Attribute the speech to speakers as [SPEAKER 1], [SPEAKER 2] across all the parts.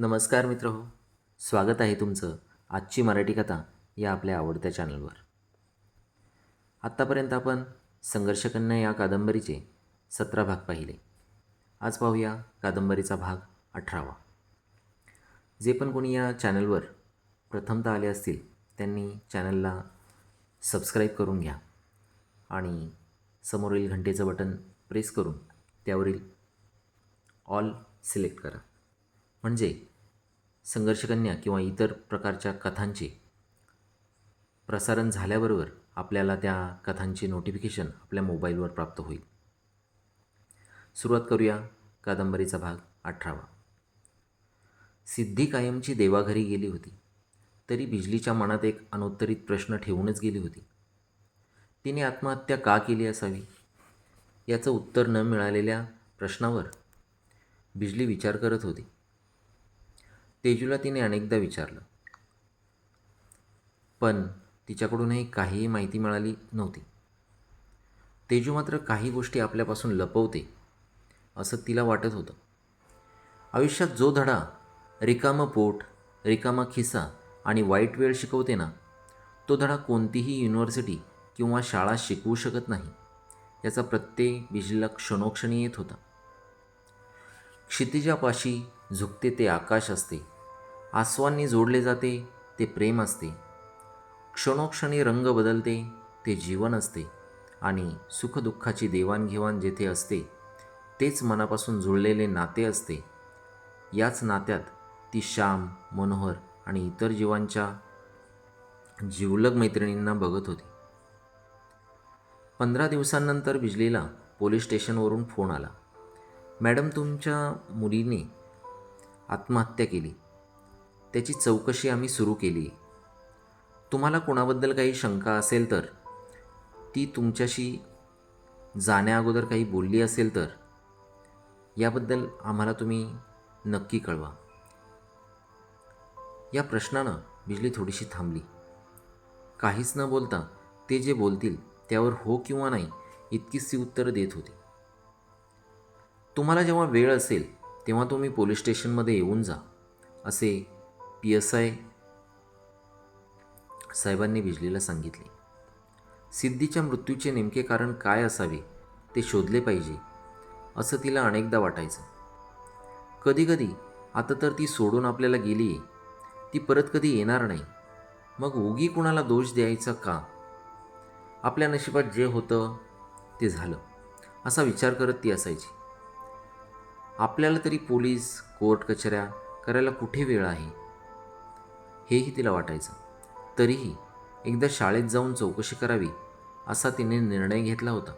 [SPEAKER 1] नमस्कार मित्र हो. स्वागत आहे तुमचं आजची मराठी कथा या आपल्या आवडत्या चॅनलवर. आत्तापर्यंत आपण संघर्षकन्या या कादंबरीचे सतरा भाग पाहिले. आज पाहूया कादंबरीचा भाग अठरावा. जे पण कोणी या चॅनलवर प्रथमतः आले असतील त्यांनी चॅनलला सबस्क्राईब करून घ्या आणि समोरील घंटेचं बटन प्रेस करून त्यावरील ऑल सिलेक्ट करा. म्हणजे संघर्षकन्या किंवा इतर प्रकारच्या कथांचे प्रसारण झाल्याबरोबर आपल्याला त्या कथांचे नोटिफिकेशन आपल्या मोबाईलवर प्राप्त होईल. सुरुवात करूया कादंबरीचा भाग अठरावा. सिद्धी कायमची देवाघरी गेली होती. तरी बिजलीच्या मनात एक अनुत्तरित प्रश्न ठेवूनच गेली होती. तिने आत्महत्या का केली असावी? याचं उत्तर न मिळालेल्या प्रश्नावर बिजली विचार करत होती. तेजूला तिने अनेकदा विचारलं. पण तिच्याकडूनही काहीही माहिती मिळाली नव्हती. तेजू मात्र काही गोष्टी आपल्यापासून लपवते असं तिला वाटत होतं. आयुष्यात जो धडा रिकामं पोट रिकामा खिसा आणि वाईट वेळ शिकवते ना तो धडा कोणतीही युनिव्हर्सिटी किंवा शाळा शिकवू शकत नाही याचा प्रत्येक बिजलीला क्षणोक्षणी येत होता. क्षितिजापाशी झुकते ते आकाश असते. आसवांनी जोडले जाते ते प्रेम असते. क्षणोक्षणी रंग बदलते ते जीवन असते. आणि सुखदुःखाची देवाणघेवाण जेथे असते तेच मनापासून जुळलेले नाते असते. याच नात्यात ती श्याम मनोहर आणि इतर जीवांच्या जिवलग मैत्रिणींना बघत होती. पंधरा दिवसांनंतर बिजलीला पोलीस स्टेशनवरून फोन आला. मॅडम तुमच्या मुलीने आत्महत्या केली. त्याची चौकशी आम्ही सुरू केली. तुम्हाला कोणाबद्दल काही शंका असेल तर ती तुमच्याशी जाण्याअगोदर काही बोलली असेल तर याबद्दल आम्हाला तुम्ही नक्की कळवा. या प्रश्नानं बिजली थोडीशी थांबली. काहीच न बोलता ते जे बोलतील त्यावर हो किंवा नाही इतकीच ती उत्तरं देत होती. तुम्हाला जेव्हा वेळ असेल तेव्हा तुम्ही पोलीस स्टेशनमध्ये येऊन जा असे पी एस आय साहेबांनी बिजलीला सांगितले. सिद्धीच्या मृत्यूचे नेमके कारण काय असावे ते शोधले पाहिजे असं तिला अनेकदा वाटायचं. कधीकधी आता तर ती सोडून आपल्याला गेली आहे ती परत कधी येणार नाही. मग उगी कुणाला दोष द्यायचा का? आपल्या नशिबात जे होतं ते झालं असा विचार करत ती असायची. आपल्याला तरी पोलीस कोर्ट कचऱ्या करायला कुठे वेळ आहे? हेही तिला वाटायचं. तरीही एकदा शाळेत जाऊन चौकशी करावी असा तिने निर्णय घेतला होता.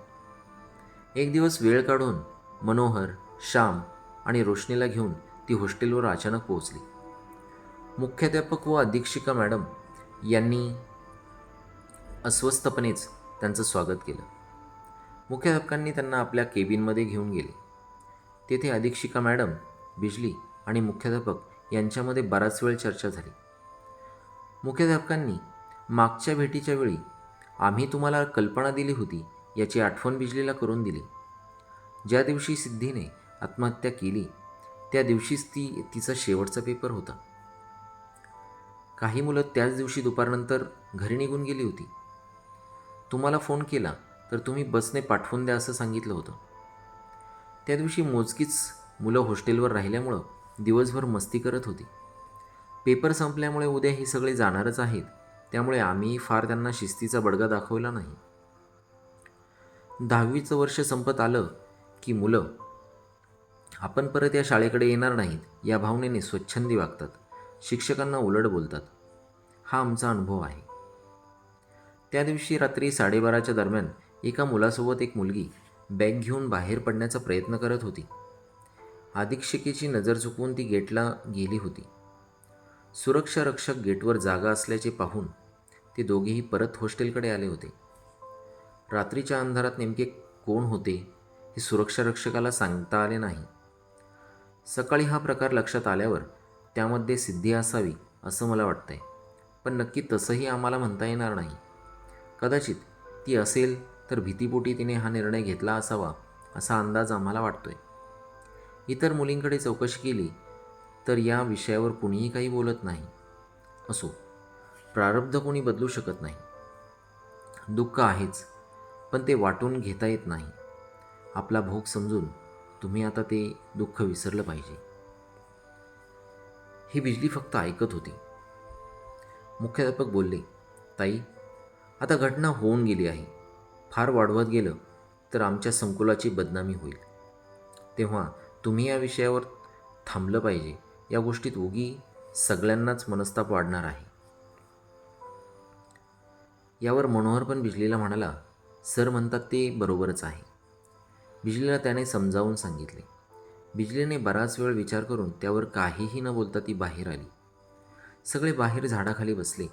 [SPEAKER 1] एक दिवस वेळ काढून मनोहर श्याम आणि रोशनीला घेऊन ती हॉस्टेलवर अचानक पोहोचली. मुख्याध्यापक व अधीक्षिका मॅडम यांनी अस्वस्थपणेच त्यांचं स्वागत केलं. मुख्याध्यापकांनी त्यांना आपल्या केबिनमध्ये घेऊन गेले. तेथे अधीक्षिका मॅडम बिजली आणि मुख्याध्यापक यांच्यामध्ये बराच वेळ चर्चा झाली. मुख्याध्यापकांनी मागच्या भेटीच्या वेळी आम्ही तुम्हाला कल्पना दिली होती याची आठवण बिजलीला करून दिली. ज्या दिवशी सिद्धीने आत्महत्या केली त्या दिवशीच ती तिचा शेवटचा पेपर होता. काही मुलं त्याच दिवशी दुपारनंतर घरी निघून गेली होती. तुम्हाला फोन केला तर तुम्ही बसने पाठवून द्या असं सांगितलं होतं. त्या दिवशी मोजकीच मुलं हॉस्टेलवर राहिल्यामुळं दिवसभर मस्ती करत होती. पेपर संपल्यामुळे उद्या हे सगळे जाणारच आहेत त्यामुळे आम्ही फार त्यांना शिस्तीचा बडगा दाखवला नाही. दहावीचं वर्ष संपत आलं की मुलं आपण परत या शाळेकडे येणार नाहीत या भावनेने स्वच्छंदी वागतात शिक्षकांना उलट बोलतात. हा आमचा अनुभव आहे. त्या दिवशी रात्री साडेबाराच्या दरम्यान एका मुलासोबत एक मुलगी बॅग घेऊन बाहेर पडण्याचा प्रयत्न करत होती. अधीक्षिकेची नजर चुकवून ती गेटला गेली होती. सुरक्षा रक्षक गेटवर जागा असल्याचे पाहून ते दोघेही परत हॉस्टेलकडे आले होते. रात्रीच्या अंधारात नेमके कोण होते हे सुरक्षा रक्षकाला सांगता आले नाही. सकाळी हा प्रकार लक्षात आल्यावर त्यामध्ये सिद्धी असावी असं मला वाटतंय पण नक्की तसंही आम्हाला म्हणता येणार नाही. कदाचित ती असेल तर भीतीपोटी तिने हा निर्णय घेतला असावा असा अंदाज आम्हाला वाटतोय. इतर मुलींकडे चौकशी केली तर या विषयावर कुणीही काही बोलत नाही. असो प्रारब्ध कोणी बदलू शकत नाही. दुःख आहेच पण ते वाटून घेता येत नाही. आपला भोग समजून तुम्ही आता ते दुःख विसरलं पाहिजे. ही बिजली फक्त ऐकत होती. मुख्याध्यापक बोलले ताई आता घटना होऊन गेली आहे. फार वाढवत गेलं तर आमच्या संकुलाची बदनामी होईल. तेव्हा तुम्ही या विषयावर थांबलं पाहिजे. या गोष्टीत उगी सगळ्यांनाच मनस्ताप वाढणार आहे. यावर मनोहर पण बिजलीला म्हणाला सर म्हणतात ते बरोबरच आहे. बिजलीला त्याने समजावून सांगितले. बिजलीने बराच वेळ विचार करून त्यावर काहीही न बोलता ती बाहेर आली. सगळे बाहेर झाडाखाली बसले.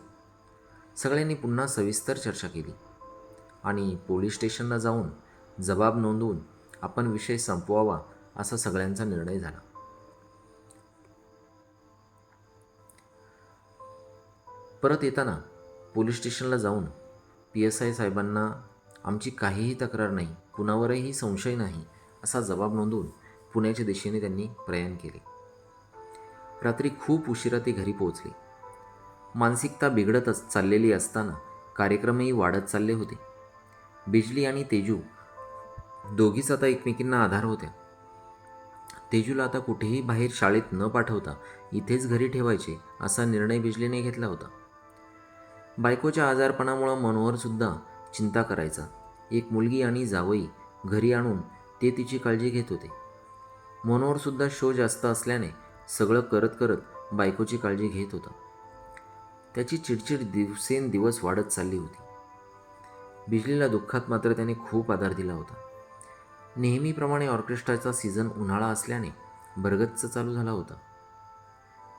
[SPEAKER 1] सगळ्यांनी पुन्हा सविस्तर चर्चा केली. आणि पोलीस स्टेशनला जाऊन जबाब नोंदवून आपण विषय संपवावा असा सगळ्यांचा निर्णय झाला. परत येताना पोलीस स्टेशनला जाऊन पी एस आय साहेबांना आमची काहीही तक्रार नाही कुणावरही संशय नाही असा जबाब नोंदवून पुण्याच्या दिशेने त्यांनी प्रयाण केले. रात्री खूप उशिरा ते घरी पोहोचले. मानसिकता बिघडतच चाललेली असताना कार्यक्रमही वाढत चालले होते. बिजली आणि तेजू दोघीच आता एकमेकींना आधार होत्या. तेजूला आता कुठेही बाहेर शाळेत न पाठवता इथेच घरी ठेवायचे असा निर्णय बिजलीने घेतला होता. बायकोच्या आजारपणामुळं मनोहरसुद्धा चिंता करायचा. एक मुलगी आणि जावई घरी आणून ते तिची काळजी घेत होते. मनोहरसुद्धा शो जास्त असल्याने सगळं करत करत बायकोची काळजी घेत होता. त्याची चिडचिड दिवसेंदिवस वाढत चालली होती. बिजलीला दुःखात मात्र त्याने खूप आधार दिला होता. नेहमीप्रमाणे ऑर्केस्ट्राचा सीझन उन्हाळा असल्याने भरगच्च चालू झाला होता.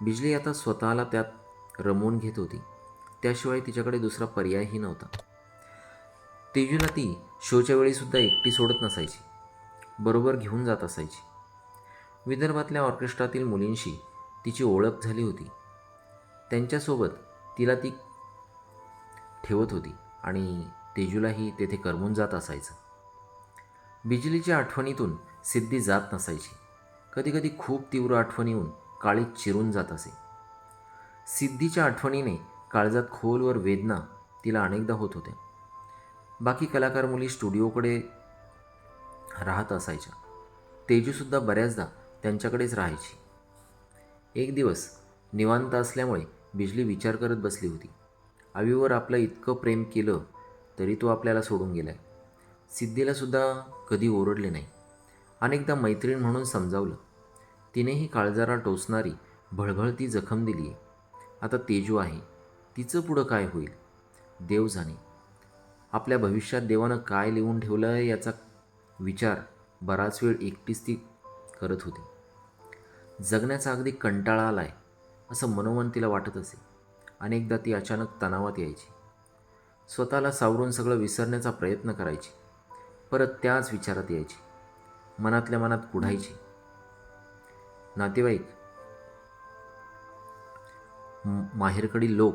[SPEAKER 1] बिजली आता स्वतःला त्यात रमवून घेत होती. त्याशिवाय तिच्याकडे दुसरा पर्यायही नव्हता. तेजूला ती शोच्या वेळीसुद्धा एकटी सोडत नसायची. बरोबर घेऊन जात असायची. विदर्भातल्या ऑर्केस्ट्रातील मुलींशी तिची ओळख झाली होती. त्यांच्यासोबत तिला ती ठेवत होती आणि तेजूलाही तेथे करमून जात असायचं. बिजलीच्या आठवणीतून सिद्धी जात नसायची. कधीकधी खूप तीव्र आठवण येऊन काळी चिरून जात असे. सिद्धीच्या आठवणीने काळजात खोलवर वेदना तिला अनेकदा होत होत्या. बाकी कलाकार मुली स्टुडिओकडे राहत असायच्या. तेजूसुद्धा बऱ्याचदा त्यांच्याकडेच राहायची. एक दिवस निवांत असल्यामुळे बिजली विचार करत बसली होती. आवीवर आपलं इतकं प्रेम केलं तरी तो आपल्याला सोडून गेला आहे सिद्धीलासुद्धा कधी ओरडले नाही. अनेकदा मैत्रीण म्हणून समजावलं. तिनेही काळजारा टोचणारी भळभळती जखम दिली आहे. आता तेजू आहे. तिचं पुढं काय होईल? देव जाणे. आपल्या भविष्यात देवानं काय लिहून ठेवलं आहे याचा विचार बराच वेळ एकटीच ती करत होती. जगण्याचा अगदी कंटाळा आला आहे असं मनोमन तिला वाटत असे. अनेकदा ती अचानक तणावात यायची. स्वतःला सावरून सगळं विसरण्याचा प्रयत्न करायची. परत त्याच विचारात यायची. मनातल्या मनात कुढायची. नातेवाईक माहेरकडील लोक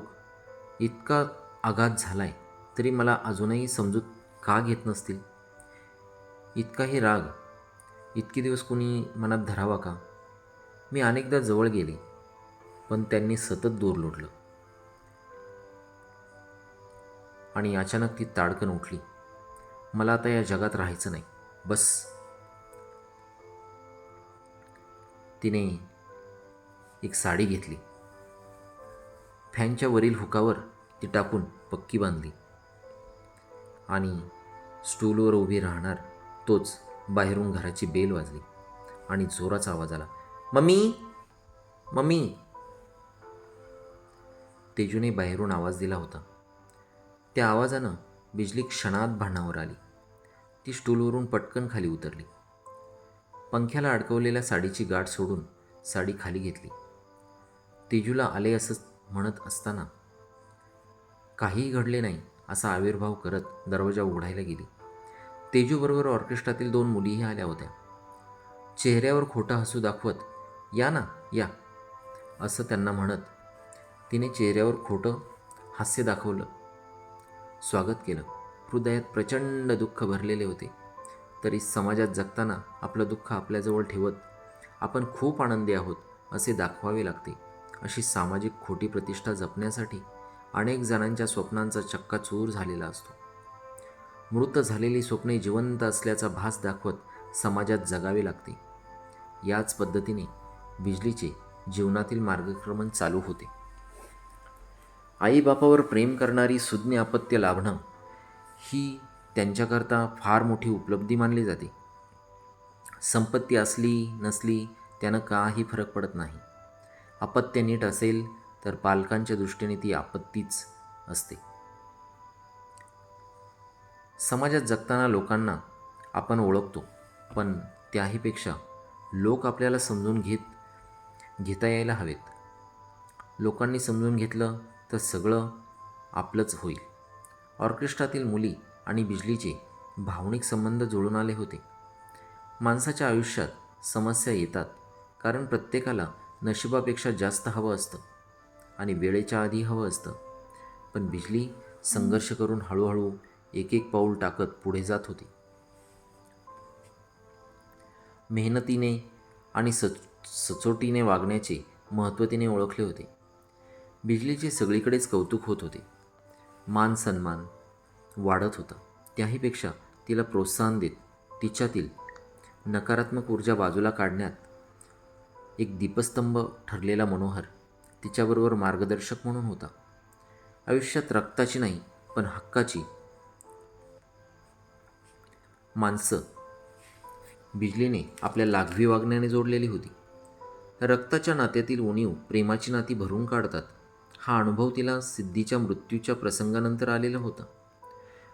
[SPEAKER 1] इतका आघात झाला आहे तरी मला अजूनही समजूत का घेत नसतील? इतकाही राग इतके दिवस कुणी मनात धरावा का? मी अनेकदा जवळ गेले पण त्यांनी सतत दूर लोटलं आणि अचानक ती ताडकन उठली. मला आता या जगात राहायचं नाही. बस. तिने एक साडी घेतली. फॅनच्या वरील हुकावर ती टाकून पक्की बांधली. आणि स्टूलवर उभी राहणार तोच बाहेरून घराची बेल वाजली आणि जोराचा आवाज आला मम्मी! मम्मी! तेजूने बाहेरून आवाज दिला होता. त्या आवाजानं बिजली क्षणात भांडावर आली. ती स्टूलवरून पटकन खाली उतरली. पंख्याला अडकवलेल्या साडीची गाठ सोडून साडी खाली घेतली. तेजूला आले असं म्हणत असताना काहीही घडले नाही असा आविर्भाव करत दरवाजा उघडायला गेली. तेजूबरोबर ऑर्केस्ट्रातील दोन मुलीही आल्या होत्या. चेहऱ्यावर खोटा हसू दाखवत या ना या असं त्यांना म्हणत तिने चेहऱ्यावर खोटं हास्य दाखवलं. स्वागत केलं. हृदयात प्रचंड दुःख भरलेले होते. तरी समाजात जगताना आपलं दुःख आपल्याजवळ ठेवत आपण खूप आनंदी आहोत असे दाखवावे लागते. अशी सामाजिक खोटी प्रतिष्ठा जपण्यासाठी अनेक जणांच्या स्वप्नांचा चक्काचूर झालेला असतो. मृत झालेली स्वप्ने जिवंत असल्याचा भास दाखवत समाजात जगावे लागते. याच पद्धतीने बिजलीचे जीवनातील मार्गक्रमण चालू होते. आईबापावर प्रेम करणारी सुज्ञ अपत्य लाभणं ही त्यांच्याकरता फार मोठी उपलब्धी मानली जाते. संपत्ती असली नसली त्यानं काही फरक पडत नाही. अपत्य नीट असेल तर पालकांच्या दृष्टीने ती आपत्तीच असते. समाजात जगताना लोकांना आपण ओळखतो पण त्याहीपेक्षा लोक आपल्याला समजून घेत घेता यायला हवेत. लोकांनी समजून घेतलं तर सगळं आपलंच होईल. ऑर्केस्ट्रातील मुली आणि बिजलीचे भावनिक संबंध जुळून आले होते. माणसाच्या आयुष्यात समस्या येतात कारण प्रत्येकाला नशिबापेक्षा जास्त हवं असतं आणि वेळेच्या आधी हवं असतं. पण बिजली संघर्ष करून हळूहळू एक एक पाऊल टाकत पुढे जात होती. मेहनतीने आणि सच सचोटीने वागण्याचे महत्त्व तिने ओळखले होते. बिजलीचे सगळीकडेच कौतुक होत होते. मान सन्मान वाढत होता. त्याहीपेक्षा तिला प्रोत्साहन देत तिच्यातील नकारात्मक ऊर्जा बाजूला काढण्यात एक दीपस्तंभ ठरलेला मनोहर तिच्याबरोबर मार्गदर्शक म्हणून होता. आयुष्यात रक्ताची नाही पण हक्काची माणसं बिजलीने आपल्या लाघवी वागण्याने जोडलेली होती. रक्ताच्या नात्यातील उणीव प्रेमाची नाती भरून काढतात. हा अनुभव तिला सिद्धीच्या मृत्यूच्या प्रसंगानंतर आलेला होता.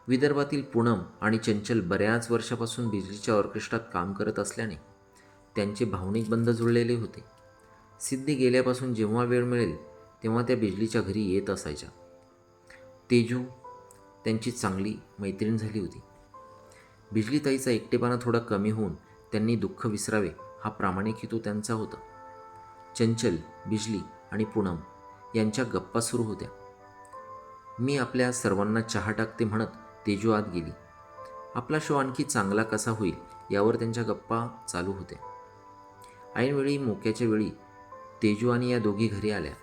[SPEAKER 1] विदर्भातील पूनम आणि चंचल बऱ्याच वर्षापासून बिजलीच्या ऑर्केस्ट्रात काम करत असल्याने त्यांचे भावनिक बंध जुळलेले होते. सिद्धी गेल्यापासून जेव्हा वेळ मिळेल तेव्हा त्या बिजलीच्या घरी येत असायच्या. तेजू त्यांची चांगली मैत्रीण झाली होती. बिजलीताईचा एकटेपणा थोडा कमी होऊन त्यांनी दुःख विसरावे हा प्रामाणिक हेतू त्यांचा होता. चंचल बिजली आणि पूनम यांच्या गप्पा सुरू होत्या. मी आपल्या सर्वांना चहा टाकते म्हणत तेजू आत गेली. आपला शो आणखी चांगला कसा होईल यावर त्यांच्या गप्पा चालू होत्या. ऐनवेळी मोक्याच्या वेळी तेजू आणि या दोघी घरी आल्या.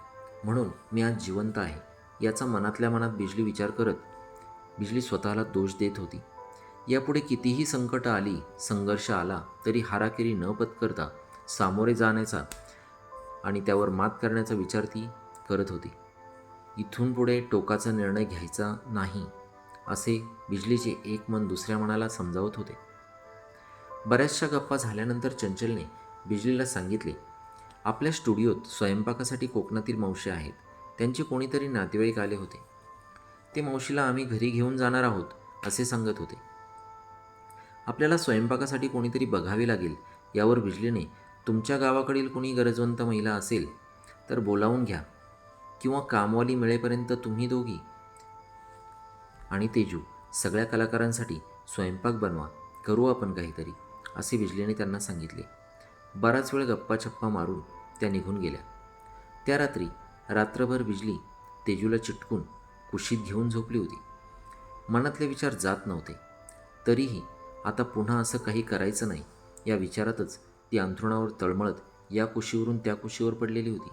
[SPEAKER 1] म्हणून मी आज जिवंत आहे याचा मनातल्या मनात बिजली विचार करत बिजली स्वतःला दोष देत होती. यापुढे कितीही संकट आली संघर्ष आला तरी हाराकिरी न पत्करता सामोरे जाण्याचा आणि त्यावर मात करण्याचा विचार ती करत होती. इथून पुढे टोकाचा निर्णय घ्यायचा नाही असे बिजलीचे एक मन दुसऱ्या मनाला समजावत होते. बऱ्याचशा गप्पा झाल्यानंतर चंचलने बिजलीला सांगितले आपल्या स्टुडिओत स्वयंपाकासाठी कोकणातील मावशी आहेत. त्यांचे कोणीतरी नातेवाईक आले होते. ते मावशीला आम्ही घरी घेऊन जाणार आहोत असे सांगत होते. आपल्याला स्वयंपाकासाठी कोणीतरी बघावे लागेल. यावर बिजलीने तुमच्या गावाकडील कोणी गरजवंत महिला असेल तर बोलावून घ्या. किंवा कामवाली मिळेपर्यंत तुम्ही दोघी आणि तेजू सगळ्या कलाकारांसाठी स्वयंपाक बनवा करू आपण काहीतरी असे विजलीने त्यांना सांगितले. बराच वेळ गप्पा छप्पा मारून त्या निघून गेल्या. त्या रात्री रात्रभर बिजली तेजूला चिटकून कुशीत घेऊन झोपली होती. मनातले विचार जात नव्हते. तरीही आता पुन्हा असं काही करायचं नाही या विचारातच ती अंथरुणावर तळमळत या कुशीवरून त्या कुशीवर पडलेली होती.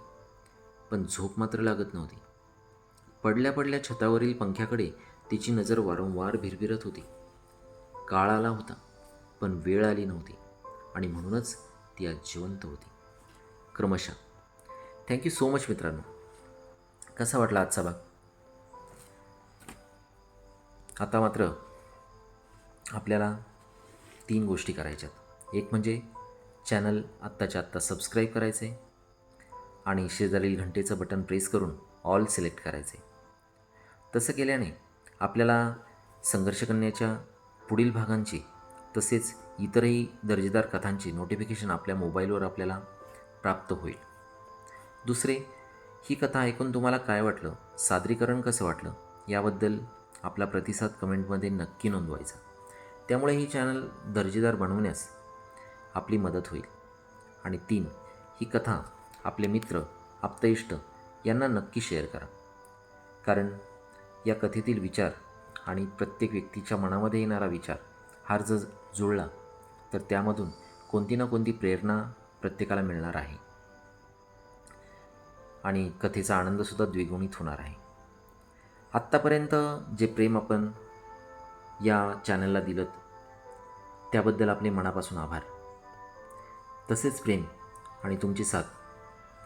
[SPEAKER 1] पण झोप मात्र लागत नव्हती. पडल्या पडल्या छतावरील पंख्याकडे तिची नजर वारंवार भिरभिरत होती. काळ आला होता पण वेळ आली नव्हती आणि म्हणूनच ती आज जिवंत होती. क्रमशः. थँक्यू सो मच मित्रांनो. कसा वाटला आजचा भाग? आता मात्र आपल्याला तीन गोष्टी करायच्यात. एक म्हणजे चॅनल आत्ताच्या आत्ता सबस्क्राईब आहे आणि शेजारील घंटेचं बटन प्रेस करून ऑल सिलेक्ट करायचे. तसं केल्याने आपल्याला संघर्ष करण्याच्या पुढील भागांची तसेच इतरही दर्जेदार कथांची नोटिफिकेशन आपल्या मोबाईलवर आपल्याला प्राप्त होईल. दुसरे ही कथा ऐकून तुम्हाला काय वाटलं? सादरीकरण कसं वाटलं? याबद्दल आपला प्रतिसाद कमेंटमध्ये नक्की नोंदवायचा. त्यामुळे ही चॅनल दर्जेदार बनवण्यास आपली मदत होईल. आणि तीन ही कथा आपले मित्र आप्तइष्ट यांना नक्की शेअर करा. कारण या कथेतील विचार आणि प्रत्येक व्यक्तीच्या मनामध्ये येणारा विचार हार जर जुळला तर त्यामधून कोणती ना कोणती प्रेरणा प्रत्येकाला मिळणार आहे. आणि कथेचा आनंदसुद्धा द्विगुणित होणार आहे. आत्तापर्यंत जे प्रेम आपण या चॅनलला दिलं त्याबद्दल आपले मनापासून आभार. तसेच प्रेम आणि तुमची साथ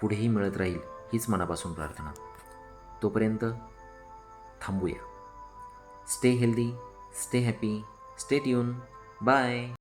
[SPEAKER 1] पुढेही मिळत राहील हीच मनापासून प्रार्थना. तोपर्यंत थांबूया. Stay healthy stay happy stay tuned. Bye.